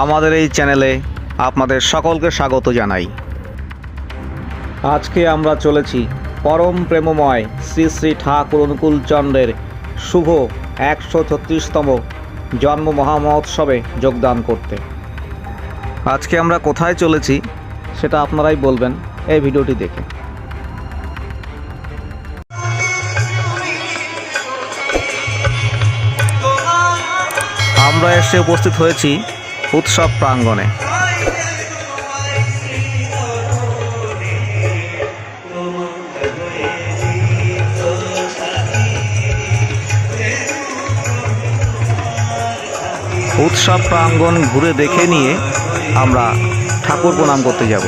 আমাদের এই চ্যানেলে আপনাদের সকলকে স্বাগত জানাই। আজকে আমরা চলেছি পরম প্রেমময় শ্রী শ্রী ঠাকুর অনুকূল চন্দ্রের শুভ একশো ছত্রিশতম জন্ম মহামহোৎসবে যোগদান করতে। আজকে আমরা কোথায় চলেছি সেটা আপনারাই বলবেন এই ভিডিওটি দেখে। আমরা এসে উপস্থিত হয়েছি উৎসব প্রাঙ্গণে। উৎসব প্রাঙ্গণ ঘুরে দেখে নিয়ে আমরা ঠাকুর প্রণাম করতে যাব।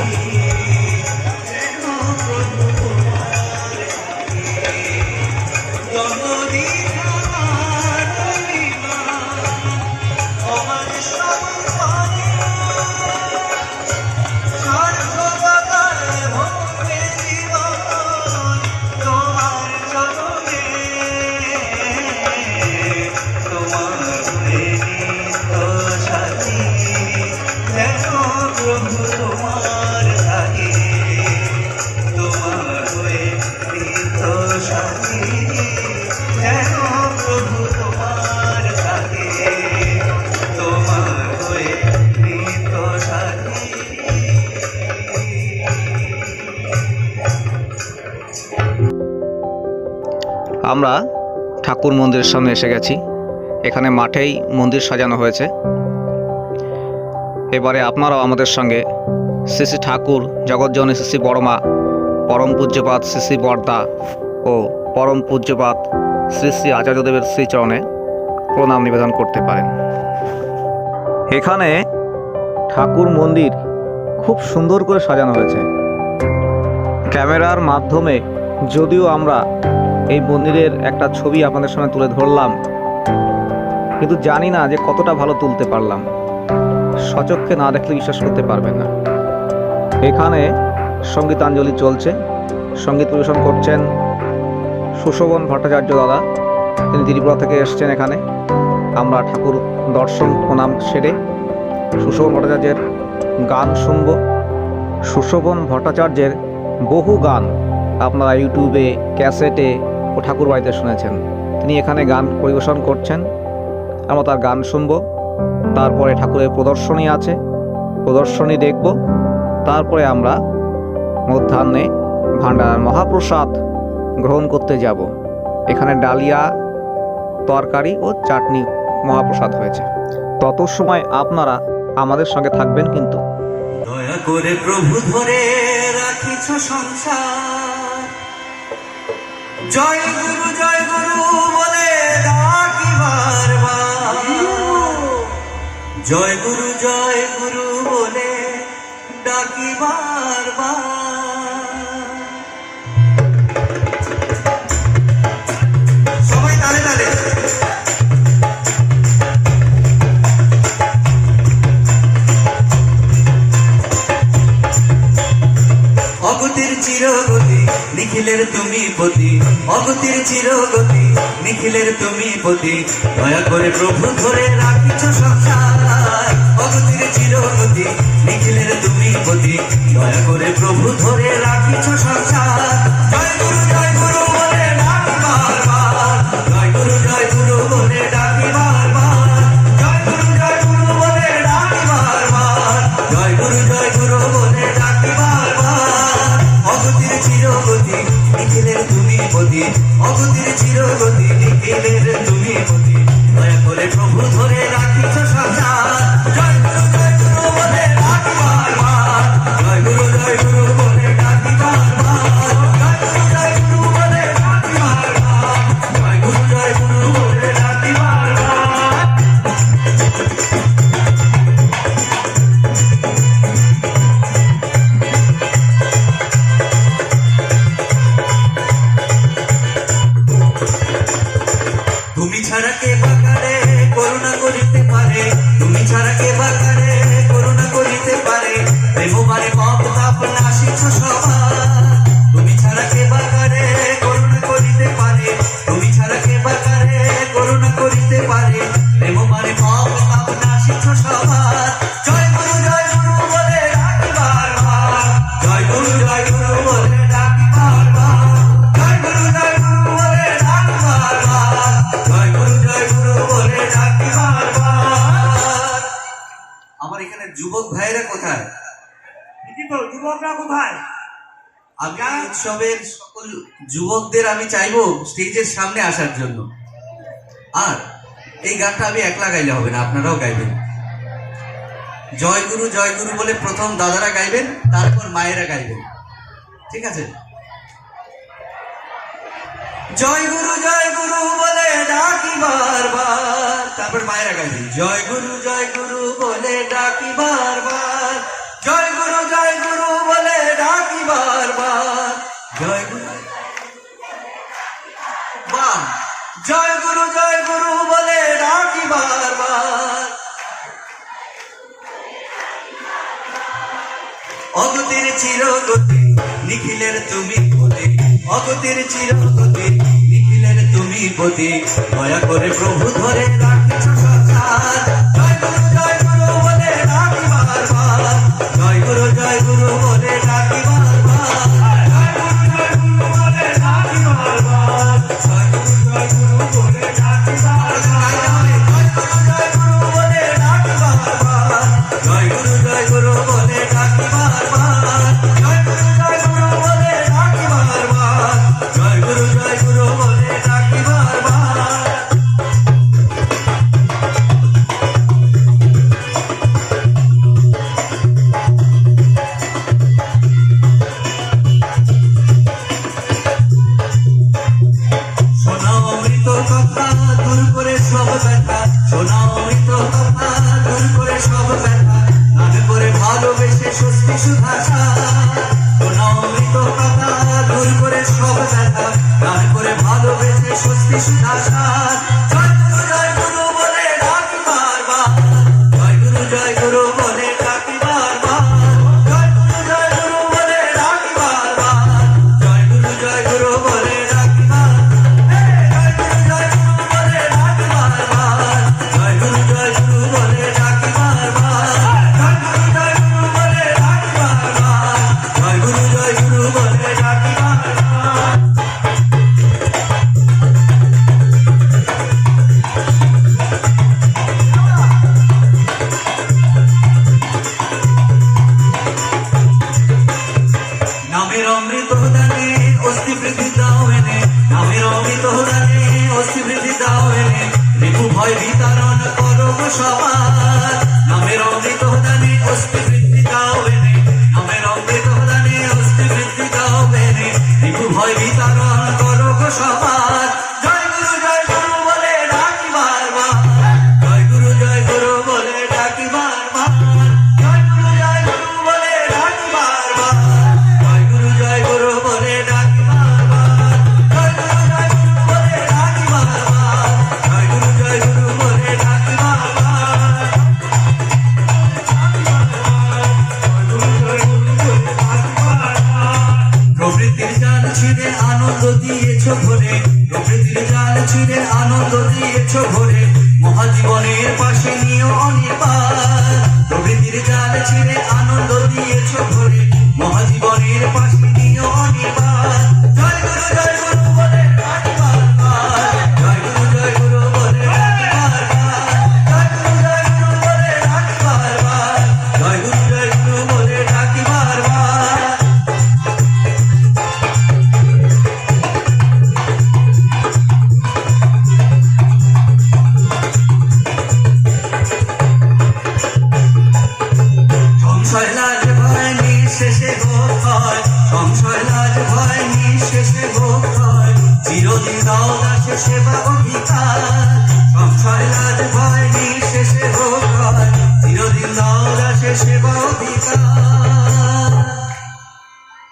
আমরা ঠাকুর মন্দিরের সামনে এসে গেছি। এখানে মাঠেই মন্দির সাজানো হয়েছে। এবারে আপনারাও আমাদের সঙ্গে শ্রী শ্রী ঠাকুর জগৎজননী শ্রী বড়মা, পরম পূজ্যপাত শ্রী বর্দা ও পরম পূজ্যপাত শ্রী শ্রী আচার্যদেবের শ্রীচরণে প্রণাম নিবেদন করতে পারেন। এখানে ঠাকুর মন্দির খুব সুন্দর করে সাজানো হয়েছে। ক্যামেরার মাধ্যমে যদিও আমরা এই মন্দিরের একটা ছবি আপনাদের সামনে তুলে ধরলাম। কিন্তু জানি না যে কতটা ভালো তুলতে পারলাম। সচক্ষে না দেখলে বিশ্বাস করতে পারবেন না। এখানে সঙ্গীতাঞ্জলি চলছে, সংগীত পরিবেশন করছেন সুশোভন ভট্টাচার্য দাদা। তিনি ত্রিপুরা থেকে এসছেন এখানে। আমরা ঠাকুর দর্শন, প্রণাম সেরে সুশোভন ভট্টাচার্যের গান শুনব। সুশোভন ভট্টাচার্যের বহু গান আপনারা ইউটিউবে, ক্যাসেটে ও ঠাকুর বাড়িতে শুনেছেন। তিনি এখানে গান পরিবেশন করছেন। আমরা তার গান শুনব। তারপরে ঠাকুরের প্রদর্শনী আছে। প্রদর্শনী দেখব। তারপরে আমরা মধ্যাহ্নে ভান্ডার মহাপ্রসাদ গ্রহণ করতে যাব। এখানে ডালিয়া, তরকারি ও চাটনি মহাপ্রসাদ হয়েছে। তত সময় আপনারা আমাদের সঙ্গে থাকবেন কিন্তু। দয়া করে প্রভু ধরে রাখিছ সংসার। জয় গুরু জয় গুরু বলে ডাকি বারবার। জয় গুরু জয় গুরু বলে ডাকি বারবার। নিখিলের তুমি পতি, অগতির চিরগতি। নিখিলের তুমি পতি, দয়া করে প্রভু ধরে রাখিছ সংসার। অগতির চিরগতি, নিখিলের তুমি পতি, দয়া করে প্রভু ধরে এখানে যুবক ভাইরা কোথায়? যুবকরা কোথায়? আমি উৎসবের সকল যুবকদের আমি চাইব স্টেজের সামনে আসার জন্য। আর এই গানটা আমি একলা গাইলে হবে না আপনারাও গাইবেন। জয়গুরু জয়গুরু বলে প্রথম দাদারা গাইবেন তারপর মায়েরা গাইবেন। ঠিক আছে? জয় গুরু জয় গুরু বলে ডাকি বারবার। তারপর মায়েরা গাইছে জয় গুরু জয় গুরু বলে ডাকি বারবার। জয় গুরু জয় গুরু বলে ডাকি বারবার। জয় গুরু বাম জয় গুরু জয় গুরু বলে ডাকি বারবার। অগতির চিরগতি, নিখিলের তুমি অগতির চিরগতির নিখিলের তুমি গতি দয়া করে প্রভু ধরে সাধার সবার জাল ছিঁড়ে আনন্দ দিয়েছ ভরে। প্রকৃতির জাল ছিঁড়ে আনন্দ দিয়েছ ভরে। মহাজীবনের পাশে নিয়ে অনিবার। প্রকৃতির জাল ছিঁড়ে আনন্দ দিয়েছ ভরে। মহাজীবনের পাশে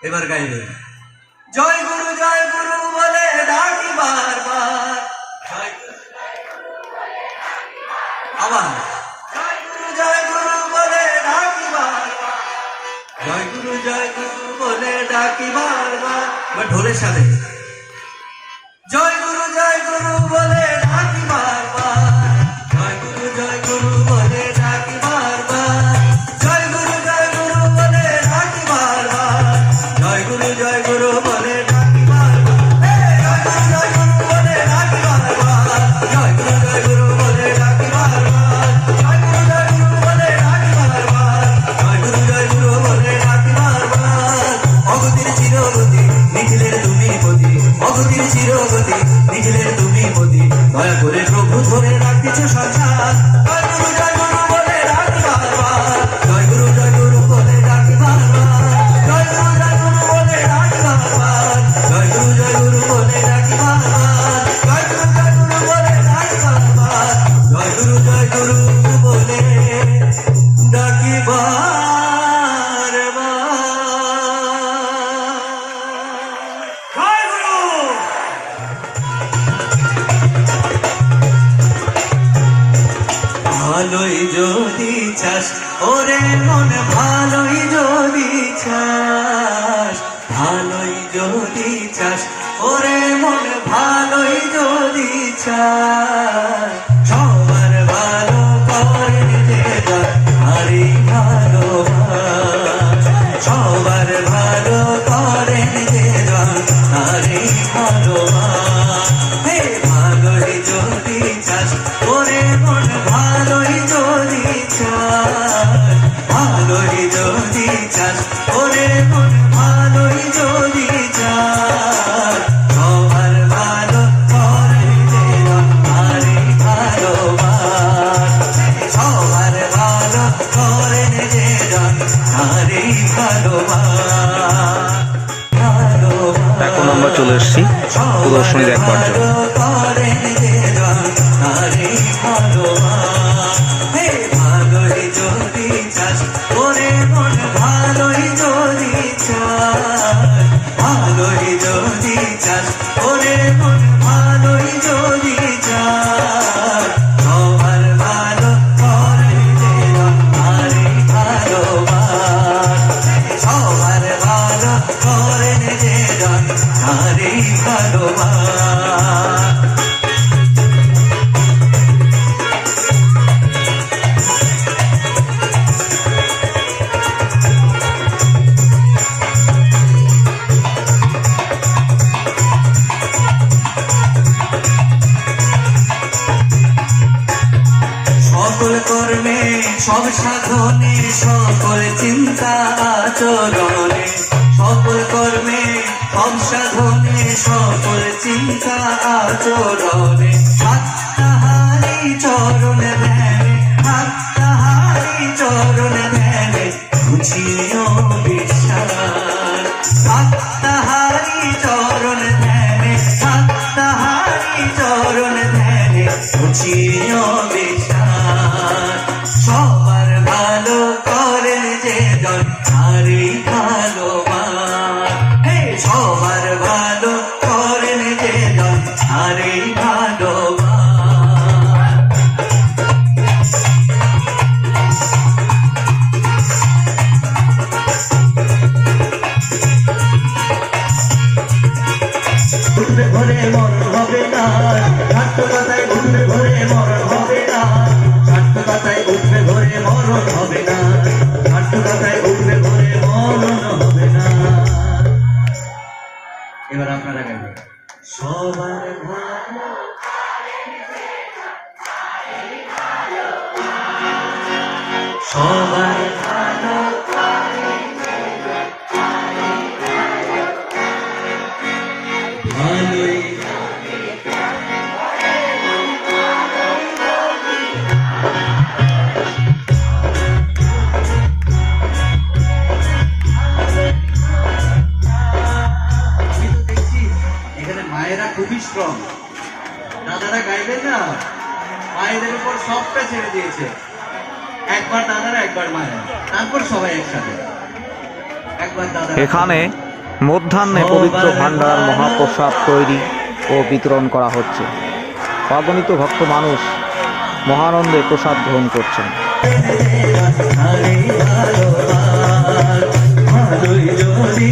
এবার গাইবে জয় গুরু জয় গুরু বলে ডাকি বারবার। আবার। জয় গুরু জয় গুরু বলে ডাকি বারবার। জয় গুরু জয় গুরু বলে ডাকি বারবার। বা ঢোলের সাথে। জয় গুরু জয় গুরু বলে ওরে মন ভালোই যদি চায়। 있어도 সবাই মায়েরা খুবই স্ট্রং দাদারা গাইবেন না? মায়েদের উপর সবটা ছেড়ে দিয়েছে। একবার দাদারা একবার মায়েরা। তারপর সবাই একসাথে। এখানে মধ্যাহ্নে পবিত্র ভান্ডার মহাপ্রসাদ তৈরি ও বিতরণ করা হচ্ছে। অগণিত ভক্ত মানুষ মহানন্দে প্রসাদ গ্রহণ করছেন। যদি